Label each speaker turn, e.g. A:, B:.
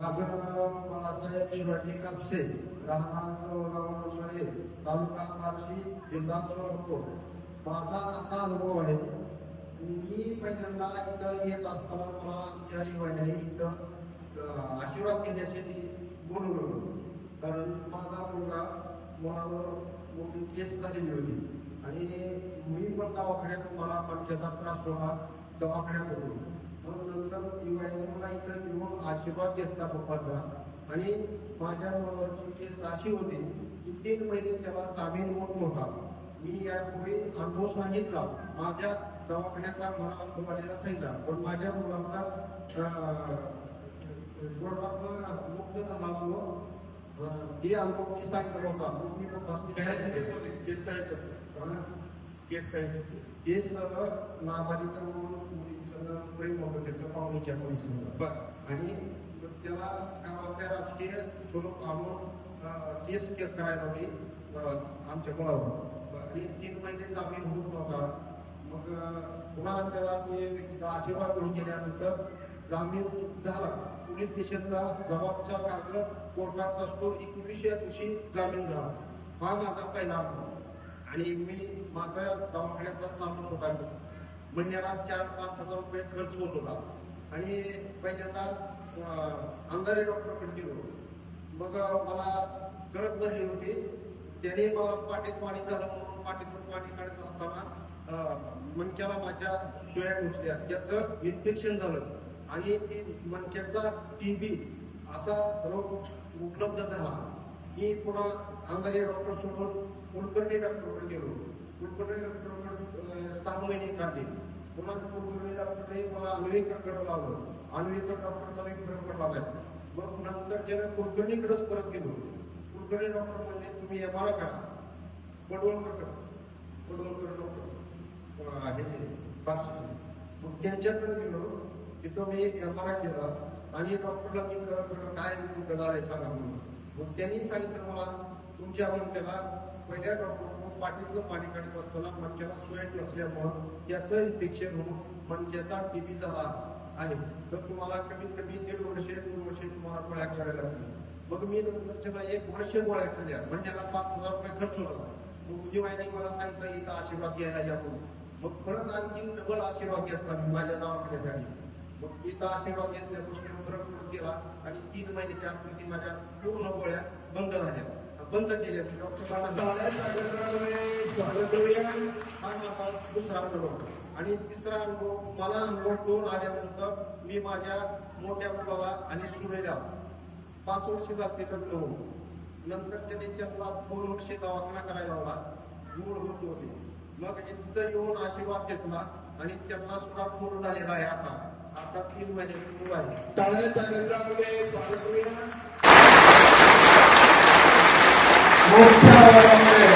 A: माझं नाव बाळासाहेब शिवाजी कापसे राहणार नंबर तालुका बार्शी जिल्हा सोलापूर माझा असा अनुभव आहे. मी पहिल्यांदा इथं येत असताना मला आमच्या युवाने इथं आशीर्वाद घेण्यासाठी बोलवलं कारण माझा मुलगा मुलावर मोठी केस झालेली होती आणि मी पण दवाखान्यात मला पंख्याचा त्रास होता दवाखान्यात होतो मग नंतर मला इथं घेऊन आशीर्वाद घेतला पप्पाचा. आणि माझ्या मुलावरची केस अशी होती की तीन महिने त्याला जामीन होत नव्हता. मी यापूर्वी अनुभव सांगितला. माझ्या दवाखान्याचा मला अनुभव आलेला सांगितला. पण माझ्या मुलाचा मुक्त झाला म्हणून, अं, ते अनुभव मी सांगितला. होता मग मी पप्पास
B: केस काय? केस काय
A: नाबालिक म्हणून मुलीसंग प्रेम होतं त्याचं पाहुणीच्या मुलीसंग
B: बर.
A: आणि त्याला गावातल्या राजकीय स्वरूप आणून केस करायला होती आमच्या मुलावर. आणि तीन महिने जामीन होत नव्हता. मग पुन्हा त्याला ते आशीर्वाद घेऊन गेल्यानंतर जामीन झाला. पोलीस स्टेशनचा जबाबचा कागद कोर्टाचा असतो एकविसशे दिवशी जामीन झाला. हा माझा पहिला अनुभव. आणि मी माझा दवाखान्याचा चालू होता महिन्याला चार पाच हजार रुपये खर्च होत होता. आणि पहिल्यांदा अं, अंधारे डॉक्टरकडे गेलो. मग मला कळत भरली होती. त्याने मला पाठीत पाणी झालं म्हणून पाठीतून पाणी काढत असताना अं, माझ्या सोया घुसल्या. त्याचं इन्फेक्शन झालं. आणि ती टी टीबी असा रोग उपलब्ध झाला. मी पुन्हा अंधारे डॉक्टर समोर कुलकर्णी डॉक्टरकडे गेलो कुलकर्णी डॉक्टरकडे सहा महिने काढले पुन्हा कुलकर्णी डॉक्टरने मला अन्वेकडे लावलं अन्वेक डॉक्टरचा मी फरक पडला नाही. मग नंतर ज्यानं कुलकर्णीकडेच परत गेलो कुलकर्णी डॉक्टर म्हणले तुम्ही एम आर करा. पडवळकर करा. पडवळकर डॉक्टर हे मग त्यांच्याकडे गेलो. तिथं मी एम आर आय केला. आणि डॉक्टरला मी काय करणार आहे सांगा म्हणून. मग त्यांनी सांगितलं मला तुमच्या मनक्याला पहिल्या डॉक्टर पाठीतलं पाणी काढत असताना मनक्याला स्वेट नसल्यामुळं त्याचं इन्फेक्शन होऊन मनक्याचा टीबी झाला आहे. तर तुम्हाला कमीत कमी दीड वर्ष दोन वर्ष तुम्हाला गोळ्या करायला लागतील. मग मी नंतर त्याला एक वर्ष गोळ्या खाल्ल्या महिन्याला पाच हजार रुपये खर्च होता मग तुझी माहिती मला सांगितलं इथं आशीर्वाद घ्यायला या म्हणून. मग परत आणखी डबल आशीर्वाद घेतला मी माझ्या दवाखान्यासाठी मग इथं आशीर्वाद घेतल्यापासून फरक केला आणि तीन महिन्याच्या आकृती ती माझ्या पूर्ण गोळ्या बंद झाल्या. बंद केल्या डॉक्टर दुसरा अनुभव. आणि तिसरा अनुभव मला अनुभव दोन आल्यानंतर मी माझ्या मोठ्या मुलाला आणि सुनेला पाच वर्ष जाते लग्न नंतर त्याने त्यांना दोन वर्षे दवाखाना करायला लावला. मूळ होत होते. मग इथं येऊन आशीर्वाद घेतला आणि त्यांना सुद्धा मूळ झालेला आहे आता. आता तीन
B: टाळ्यांच्या स्वागत करूया.
C: मोठ्या